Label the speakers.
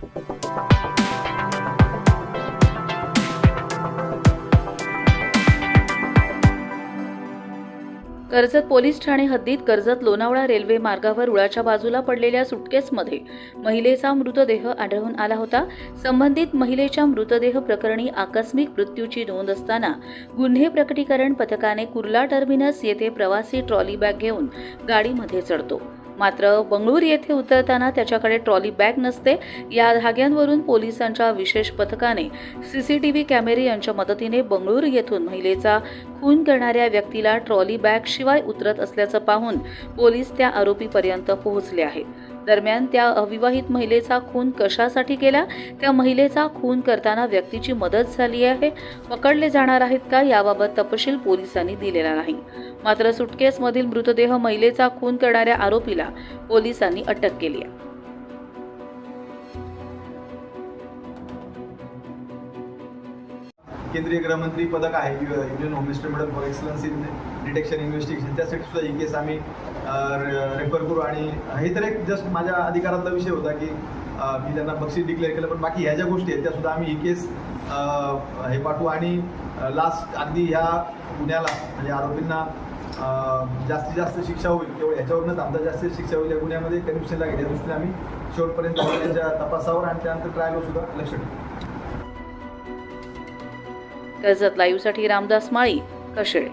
Speaker 1: Karjat police Thane हद्दीत Karjat Lonavala railway मार्गावर रुळाच्या बाजूला पडलेल्या सुटकेसमध्ये महिलेचा मृतदेह आढळून आला होता. संबंधित महिलेच्या मृतदेह प्रकरणी आकस्मिक मृत्यूची नोंद असताना गुन्हे प्रकटीकरण पथकाने कुर्ला टर्मिनस येथे प्रवासी ट्रॉली बॅग घेऊन गाडीमध्ये चढतो. मात्र बंगळूर येथे उतरताना त्याच्याकडे ट्रॉली बॅग नसते. या धाग्यांवरून पोलिसांच्या विशेष पथकाने सीसीटीव्ही कॅमेरे यांच्या मदतीने बंगळूर येथून महिलेचा खून करणाऱ्या व्यक्तीला ट्रॉली बॅग शिवाय उतरत असल्याचं पाहून पोलीस त्या आरोपीपर्यंत पोहोचले आहेत. दरम्यान त्या अविवाहित महिलेचा खून कशासाठी केला? त्या महिलेचा खून करताना व्यक्तीची मदत झाली आहे. पकडले जाणार आहेत का याबाबत तपशील पोलिसांनी दिलेला नाही. मात्र सुटकेसमधील मृतदेह महिलेचा खून करणाऱ्या आरोपीला पोलिसांनी अटक केली आहे.
Speaker 2: केंद्रीय गृहमंत्री पदक आहे. U- union home minister medal for excellence in detection investigation. त्यासाठी सुद्धा ही केस आम्ही रेफर करू. आणि हे तर एक जस्ट माझ्या अधिकारातला विषय होता की मी त्यांना बक्षीस डिक्लेअर केलं पण बाकी ह्या ज्या गोष्टी आहेत त्या सुद्धा आम्ही ही केस हे पाठवू. आणि लास्ट अगदी ह्या गुन्ह्याला म्हणजे आरोपींना जास्तीत जास्त शिक्षा होईल तेवढं ह्याच्यावरनं थांबता जास्तीत शिक्षा होईल या गुन्ह्यामध्ये. कन्व्हिक्शन लागेल या दृष्टीने आम्ही शेवटपर्यंत त्यांच्या तपासावर आणि त्यानंतर ट्रायलवर सुद्धा लक्ष ठेवू.
Speaker 1: कर्जत लाईव्हसाठी रामदास माळी कशेळे.